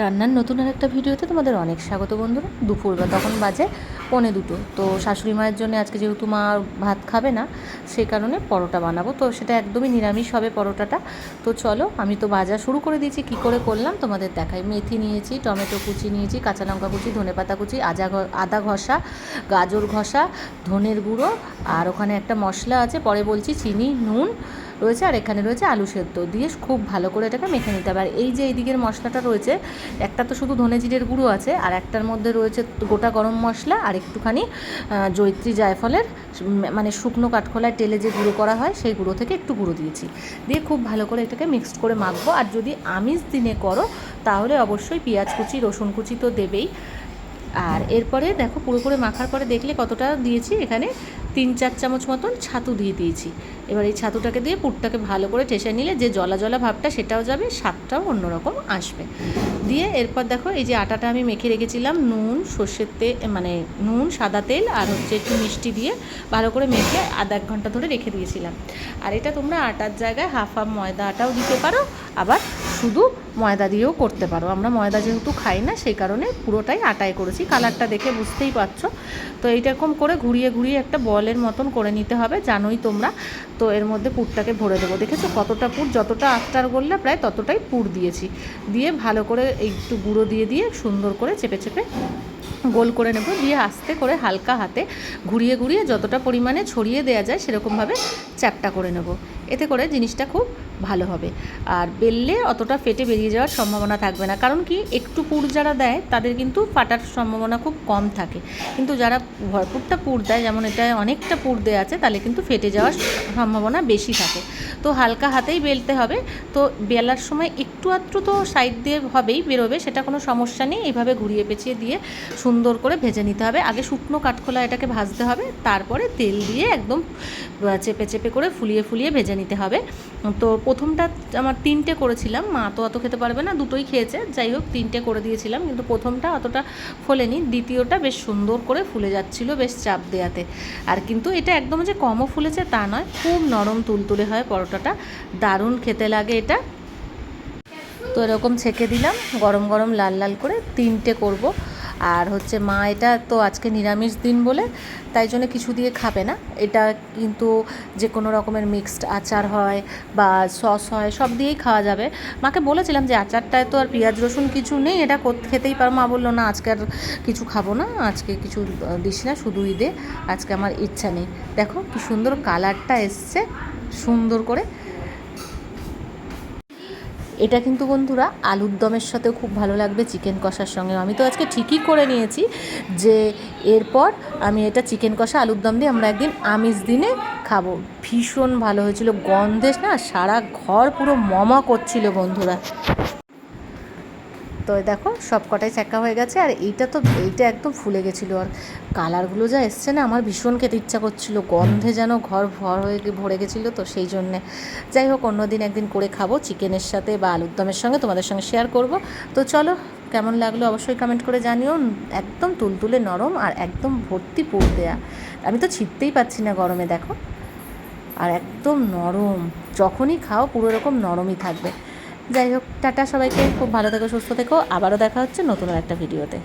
রান্নার নতুন আর একটা ভিডিওতে তোমাদের অনেক স্বাগত বন্ধুরা। দুপুর বা তখন বাজে পনে দুটো। তো শাশুড়ি মায়ের জন্য আজকে যেহেতু মা ভাত খাবে না সেই কারণে পরোটা বানাবো। তো সেটা একদমই নিরামিষ হবে পরোটাটা। তো চলো, আমি তো ভাজা শুরু করে দিয়েছি, কি করে করলাম তোমাদের দেখাই। মেথি নিয়েছি, টমেটো কুচি নিয়েছি, কাঁচা লঙ্কা কুচি, ধনে পাতা কুচি, আজা আদা ঘষা, গাজর ঘষা, ধনের গুঁড়ো, আর ওখানে একটা মশলা আছে, পরে বলছি চিনি, নুন রয়েছে আর এখানে রয়েছে আলু সেদ্ধ। দিয়ে খুব ভালো করে এটাকে মেখে নিতে হবে। আর এই যে এই দিকের মশলাটা রয়েছে একটা তো শুধু ধনে জিরের গুঁড়ো আছে আর একটার মধ্যে রয়েছে গোটা গরম মশলা আর একটুখানি আহ, জয়িত্রী জায়ফলের মানে শুকনো কাঠখোলায় তেলে যে গুঁড়ো করা হয় সেই গুঁড়ো থেকে একটু গুঁড়ো দিয়েছি। দিয়ে খুব ভালো করে এটাকে মিক্সড করে মাখবো। আর যদি আমিষ দিনে করো তাহলে অবশ্যই পেঁয়াজ কুচি রসুন কুচি তো দেবেই। আর এরপরে দেখো পুরো করে মাখার পরে দেখলে কতটা দিয়েছি এখানে? তিন চার চামচ মতন ছাতু দিয়ে দিয়েছি। এবার এই ছাতুটাকে দিয়ে পুরটাকে ভালো করে ঠেসে নিলে যে জলা জলা ভাবটা সেটাও যাবে, স্বাদটাও অন্যরকম আসবে। দিয়ে এরপর দেখো এই যে আটাটা আমি মেখে রেখেছিলাম, নুন, সর্ষের তেল মানে নুন, সাদা তেল আর হচ্ছে একটু মিষ্টি দিয়ে ভালো করে মেখে আধা এক ঘণ্টা ধরে রেখে দিয়েছিলাম। আর এটা তোমরা আটার জায়গায় হাফ হাফ ময়দা আটাও দিতে পারো, আবার শুধু ময়দা দিয়েও করতে পারো। আমরা ময়দা যেহেতু খাই না, সেই কারণে পুরোটাই আটায় করেছি। কালারটা দেখে বুঝতেই পারছ। তো এইরকম করে ঘুরিয়ে ঘুরিয়ে একটা বলের মতন করে নিতে হবে, জানোই তোমরা। তো এর মধ্যে পুরটাকে ভরে দেবো। দেখেছ কতটা পুর? যতটা আফটার করলে প্রায় ততটাই পুর দিয়েছি। দিয়ে ভালো করে একটু গুঁড়ো দিয়ে দিয়ে সুন্দর করে চেপে চেপে গোল করে নেব, দিয়ে আস্তে করে হালকা হাতে ঘুরিয়ে ঘুরিয়ে যতটা পরিমাণে ছড়িয়ে দেওয়া যায় সেরকমভাবে চ্যাপটা করে নেব। এতে করে জিনিসটা খুব ভালো হবে। আর বেললে অতটা ফেটে বেরিয়ে যাওয়ার সম্ভাবনা থাকবে না। কারণ কি? একটু পুর যারা দেয়, তাদের কিন্তু ফাটার সম্ভাবনা খুব কম থাকে। কিন্তু যারা ভরপুরটা পুর দেয়, যেমন এটায় অনেকটা পুর দেওয়া আছে, তাহলে কিন্তু ফেটে যাওয়ার সম্ভাবনা বেশি থাকে। তো হালকা হাতেই বেলতে হবে। তো বেলার সময় একটু আধটু তো সাইড দিয়ে হবেই বেরোবে, সেটা কোনো সমস্যা নেই। এইভাবে ঘুরিয়ে পেঁচিয়ে দিয়ে সুন্দর করে ভেজে নিতে হবে। আগে শুকনো কাঠখোলা এটাকে ভাজতে হবে, তারপরে তেল দিয়ে একদম চেপে চেপে করে ফুলিয়ে ফুলিয়ে ভেজে নিতে হবে। তো প্রথমটা আমার তিনটে করেছিলাম, মা তো অত খেতে পারবে না, দুটোই খেয়েছে। যাই হোক, তিনটে করে দিয়েছিলাম, কিন্তু প্রথমটা অতটা ফোলেনি। দ্বিতীয়টা বেশ সুন্দর করে ফুলে যাচ্ছিল, বেশ চাপ দেয়াতে আর কিন্তু এটা একদম যে কমও ফুলেছে তা নয়, খুব নরম তুলতুলে হয় পরোটাটা দারুণ খেতে লাগে এটা। তো এরকম ছেঁকে দিলাম, গরম গরম লাল লাল করে তিনটে করব। আর হচ্ছে মা এটা তো আজকে নিরামিষ দিন বলে, তাই জন্য কিছু দিয়ে খাবে না। এটা কিন্তু যে কোনো রকমের মিক্সড আচার হয় বা সস হয়, সব দিয়েই খাওয়া যাবে। মাকে বলেছিলাম যে আচারটায় তো আর পেঁয়াজ, রসুন কিছু নেই, এটা খেতেই পারো। মা বলল, না, আজকে আর কিছু খাব না, আজকে কিছু দিস না, শুধুই দে, আজকে আমার ইচ্ছা নেই। দেখো কি সুন্দর কালারটা এসছে। সুন্দর করে। এটা কিন্তু বন্ধুরা আলুর দমের সাথেও খুব ভালো লাগবে, চিকেন কষার সঙ্গে আমি তো আজকে ঠিকই করে নিয়েছি যে এরপর আমি এটা চিকেন কষা আলুর দম দিয়ে আমরা একদিন আমিষ দিনে খাব। ভীষণ ভালো হয়েছিল গন্ধেশ না সারা ঘর পুরো মমা করছিল বন্ধুরা। তো দেখো সব কটাই চাকা হয়ে গেছে। আর এইটা তো, এইটা একদম ফুলে গেছিল। আর কালারগুলো যা এসছে না, আমার ভীষণ খেতে ইচ্ছা করছিল। গন্ধে যেন ঘর ভর হয়ে ভরে গেছিল, তো সেই জন্যে। যাই হোক, অন্যদিন একদিন করে খাব চিকেনের সাথে বা আলুর দমের সঙ্গে, তোমাদের সঙ্গে শেয়ার করব। তো চলো, কেমন লাগল অবশ্যই কমেন্ট করে জানিও। একদম তুলতুলে নরম আর একদম ভর্তি পুর দেয়া। আমি তো ছিটতেই পাচ্ছি না গরমে, দেখো। আর একদম নরম। যখনই খাও পুরো এরকম নরমই থাকবে। যাই হোক, টাটা সবাইকে, খুব ভালো থেকো, সুস্থ থেকো। আবারও দেখা হচ্ছে নতুন একটা ভিডিওতে।